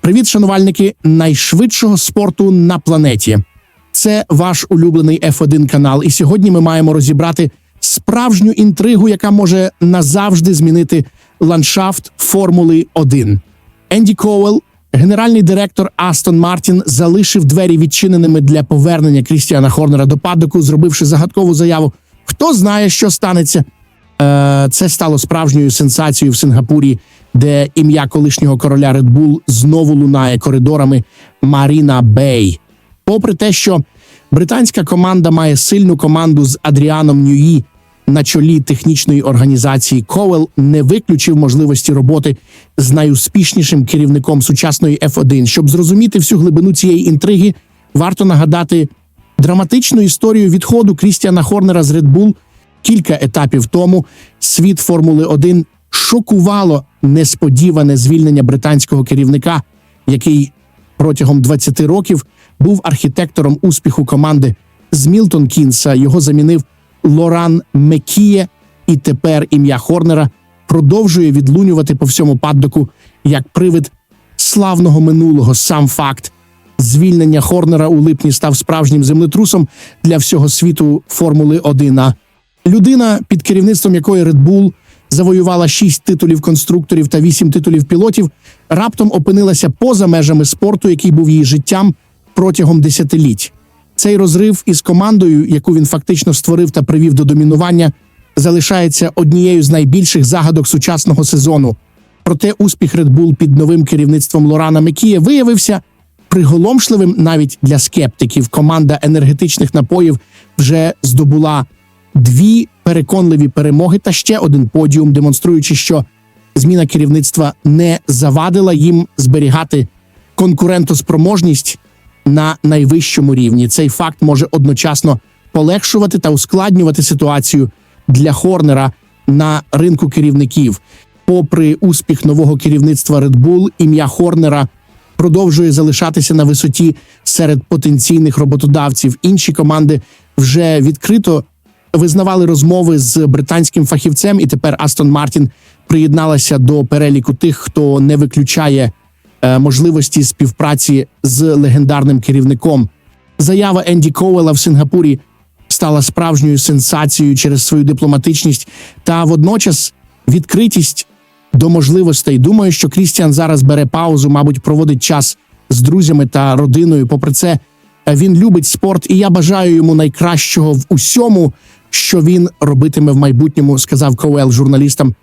Привіт, шанувальники найшвидшого спорту на планеті. Це ваш улюблений F1 канал. І сьогодні ми маємо розібрати справжню інтригу, яка може назавжди змінити ландшафт Формули 1. Енді Коуел, генеральний директор Астон Мартін, залишив двері відчиненими для повернення Крістіана Хорнера до падоку, зробивши загадкову заяву. Хто знає, що станеться? Е, Це стало справжньою сенсацією в Сингапурі, де ім'я колишнього короля Red Bull знову лунає коридорами Маріна Бей. Попри те, що британська команда має сильну команду з Адріаном Ньюї на чолі технічної організації, Ковел не виключив можливості роботи з найуспішнішим керівником сучасної F1. Щоб зрозуміти всю глибину цієї інтриги, варто нагадати драматичну історію відходу Крістіана Хорнера з Red Bull кілька етапів тому. Світ Формули 1 шокувало несподіване звільнення британського керівника, який протягом 20 років був архітектором успіху команди з Мілтон Кінса. Його замінив Лоран Мекіє, і тепер ім'я Хорнера продовжує відлунювати по всьому паддоку як привид славного минулого. Сам факт звільнення Хорнера у липні став справжнім землетрусом для всього світу Формули 1. А людина, під керівництвом якої Red Bull завоювала 6 титулів конструкторів та 8 титулів пілотів, раптом опинилася поза межами спорту, який був її життям протягом десятиліть. Цей розрив із командою, яку він фактично створив та привів до домінування, залишається однією з найбільших загадок сучасного сезону. Проте успіх Red Bull під новим керівництвом Лорана Мекія виявився приголомшливим навіть для скептиків. Команда енергетичних напоїв вже здобула дві переконливі перемоги та ще один подіум, демонструючи, що зміна керівництва не завадила їм зберігати конкурентоспроможність на найвищому рівні. Цей факт може одночасно полегшувати та ускладнювати ситуацію для Хорнера на ринку керівників. Попри успіх нового керівництва Red Bull, ім'я Хорнера продовжує залишатися на висоті серед потенційних роботодавців. Інші команди вже відкрито визнавали розмови з британським фахівцем, і тепер Астон Мартін приєдналася до переліку тих, хто не виключає е, можливості співпраці з легендарним керівником. Заява Енді Коуела в Сингапурі стала справжньою сенсацією через свою дипломатичність та водночас відкритість до можливостей. Думаю, що Крістіан зараз бере паузу, мабуть, проводить час з друзями та родиною. Попри це, е, він любить спорт, і я бажаю йому найкращого в усьому, що він робитиме в майбутньому, сказав Коуел журналістам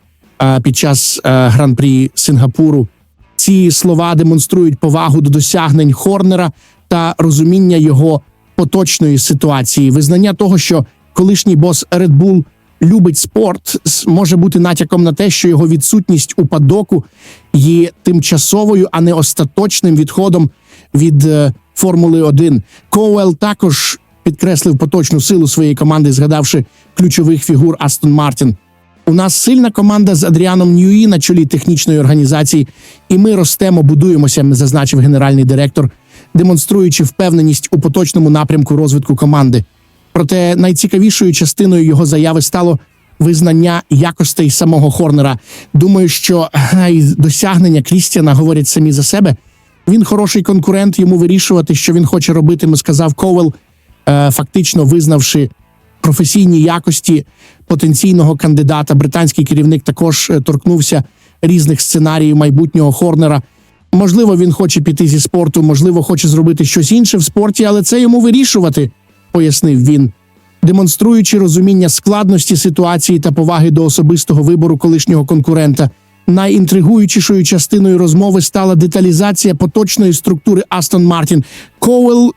е, під час е, гран-прі Сингапуру. Ці слова демонструють повагу до досягнень Хорнера та розуміння його поточної ситуації. Визнання того, що колишній бос Red Bull любить спорт, може бути натяком на те, що його відсутність у падоку є тимчасовою, а не остаточним відходом від е, Формули 1. Коуел також підкреслив поточну силу своєї команди, згадавши ключових фігур Астон Мартін. У нас сильна команда з Адріаном Ньюї на чолі технічної організації, і ми ростемо, будуємося, зазначив генеральний директор, демонструючи впевненість у поточному напрямку розвитку команди. Проте найцікавішою частиною його заяви стало визнання якостей самого Хорнера. Думаю, що досягнення Крістіана говорять самі за себе. Він хороший конкурент, йому вирішувати, що він хоче робити, сказав Ковел, фактично визнавши професійні якості потенційного кандидата. Британський керівник також е, торкнувся різних сценаріїв майбутнього Хорнера. Можливо, він хоче піти зі спорту, можливо, хоче зробити щось інше в спорті, але це йому вирішувати, пояснив він, демонструючи розуміння складності ситуації та поваги до особистого вибору колишнього конкурента. Найінтригуючішою частиною розмови стала деталізація поточної структури Астон Мартін. Коуел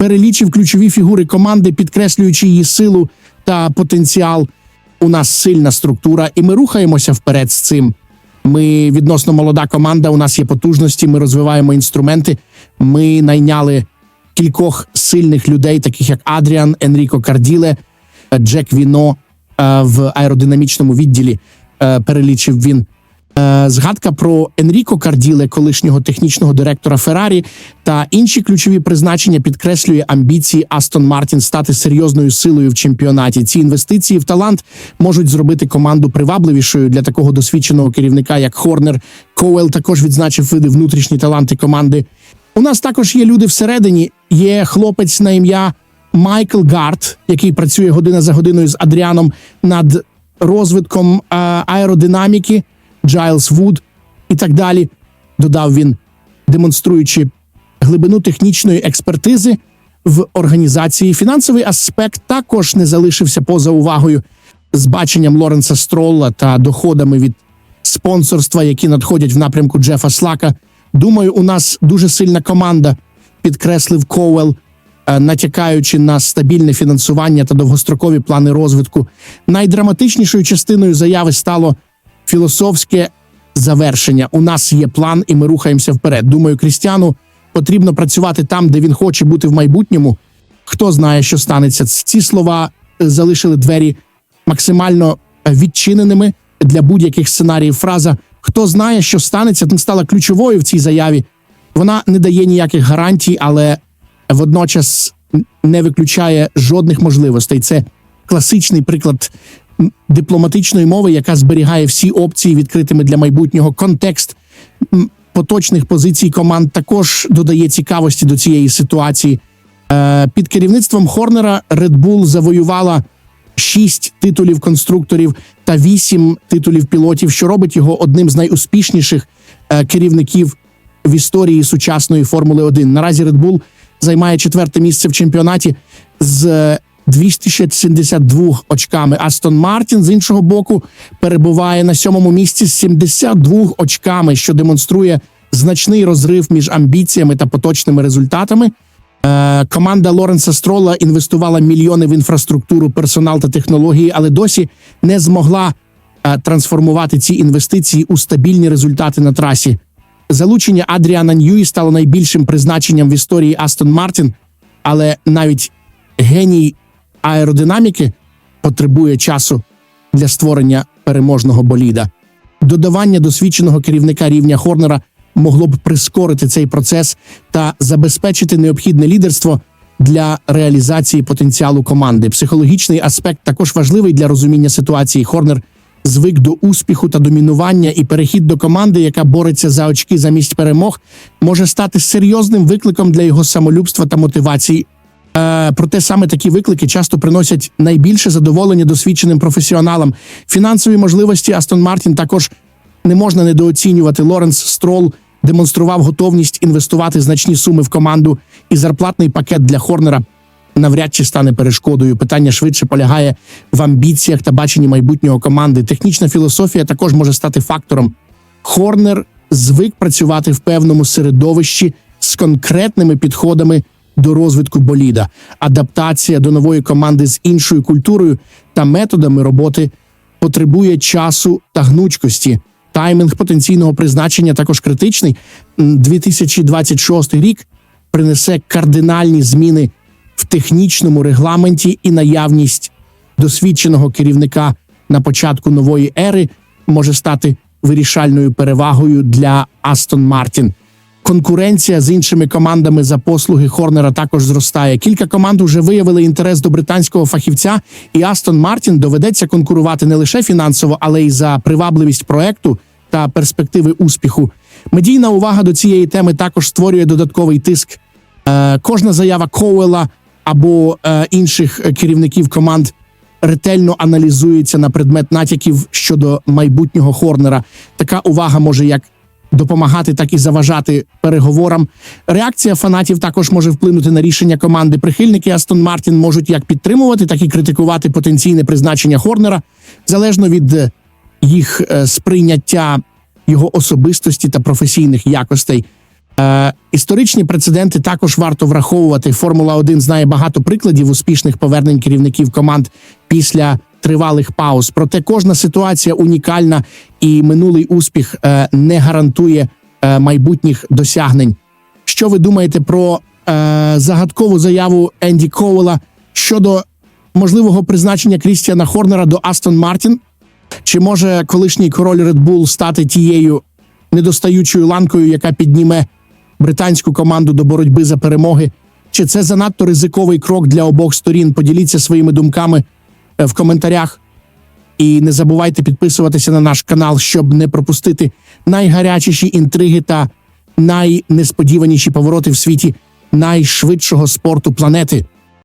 перелічив ключові фігури команди, підкреслюючи її силу та потенціал. У нас сильна структура, і ми рухаємося вперед з цим. Ми відносно молода команда. У нас є потужності. Ми розвиваємо інструменти. Ми найняли кількох сильних людей, таких як Адріан, Енріко Карділе, Джек Віно е, в аеродинамічному відділі. е, Перелічив він. Е, Згадка про Енріко Карділе, колишнього технічного директора Феррарі, та інші ключові призначення підкреслює амбіції Астон Мартін стати серйозною силою в чемпіонаті. Ці інвестиції в талант можуть зробити команду привабливішою для такого досвідченого керівника, як Хорнер. Коуел також відзначив види внутрішні таланти команди. У нас також є люди всередині. Є хлопець на ім'я Майкл Гарт, який працює година за годиною з Адріаном над розвитком е, аеродинаміки, Джайлс Вуд і так далі. Додав він, демонструючи глибину технічної експертизи в організації. Фінансовий аспект також не залишився поза увагою з баченням Лоренса Стролла та доходами від спонсорства, які надходять в напрямку Джефа Слака. Думаю, у нас дуже сильна команда, підкреслив Коуел, е, натякаючи на стабільне фінансування та довгострокові плани розвитку. Найдраматичнішою частиною заяви стало філософське завершення. У нас є план, і ми рухаємося вперед. Думаю, Крістіану потрібно працювати там, де він хоче бути в майбутньому. Хто знає, що станеться. Ці слова е, залишили двері максимально е, відчиненими для будь-яких сценаріїв. Фраза Хто знає, що станеться, тим стала ключовою в цій заяві. Вона не дає ніяких гарантій, але водночас не виключає жодних можливостей. Це класичний приклад дипломатичної мови, яка зберігає всі опції відкритими для майбутнього. Контекст поточних позицій команд також додає цікавості до цієї ситуації. Е, Під керівництвом Хорнера Red Bull завоювала шість титулів конструкторів та вісім титулів пілотів, що робить його одним з найуспішніших е, керівників в історії сучасної Формули 1. Наразі Red Bull займає четверте місце в чемпіонаті з е, 272 очками. Астон Мартін з іншого боку перебуває на сьомому місці з 72 очками, що демонструє значний розрив між амбіціями та поточними результатами. Е, команда Лоренса Строла інвестувала мільйони в інфраструктуру, персонал та технології, але досі не змогла е, трансформувати ці інвестиції у стабільні результати на трасі. Залучення Адріана Ньюї стало найбільшим призначенням в історії Астон Мартін, але навіть геній аеродинаміки потребує часу для створення переможного боліда. Додавання досвідченого керівника рівня Хорнера могло б прискорити цей процес та забезпечити необхідне лідерство для реалізації потенціалу команди. Психологічний аспект також важливий для розуміння ситуації. Хорнер звик до успіху та домінування, і перехід до команди, яка бореться за очки замість перемог, може стати серйозним викликом для його самолюбства та мотивації. Е, проте саме такі виклики часто приносять найбільше задоволення досвідченим професіоналам. Фінансові можливості Астон Мартін також не можна недооцінювати. Лоренс Строл демонстрував готовність інвестувати значні суми в команду, і зарплатний пакет для Хорнера навряд чи стане перешкодою. Питання швидше полягає в амбіціях та баченні майбутнього команди. Технічна філософія також може стати фактором. Хорнер звик працювати в певному середовищі з конкретними підходами до розвитку боліда. Адаптація до нової команди з іншою культурою та методами роботи потребує часу та гнучкості. Таймінг потенційного призначення також критичний. М, 2026 рік принесе кардинальні зміни в технічному регламенті і наявність досвідченого керівника на початку нової ери може стати вирішальною перевагою для Астон Мартін. Конкуренція з іншими командами за послуги Хорнера також зростає. Кілька команд вже виявили інтерес до британського фахівця, і Астон Мартін доведеться конкурувати не лише фінансово, але й за привабливість проекту та перспективи успіху. Медійна увага до цієї теми також створює додатковий тиск. Е, кожна заява Коуела або е, інших керівників команд ретельно аналізується на предмет натяків щодо майбутнього Хорнера. Така увага може як допомагати, так і заважати переговорам. Реакція фанатів також може вплинути на рішення команди. Прихильники Астон Мартін можуть як підтримувати, так і критикувати потенційне призначення Хорнера залежно від е, їх е, сприйняття його особистості та професійних якостей. Е, історичні прецеденти також варто враховувати. Формула 1 знає багато прикладів успішних повернень керівників команд після тривалих пауз. Проте кожна ситуація унікальна і минулий успіх е, не гарантує е, майбутніх досягнень. Що ви думаєте про е, загадкову заяву Енді Коуела щодо можливого призначення Крістіана Хорнера до Астон Мартін? Чи може колишній король Red Bull стати тією недостаючою ланкою, яка підніме британську команду до боротьби за перемоги? Чи це занадто ризиковий крок для обох сторін? Поділіться своїми думками в коментарях. І не забувайте підписуватися на наш канал, щоб не пропустити найгарячіші інтриги та найнесподіваніші повороти в світі найшвидшого спорту планети.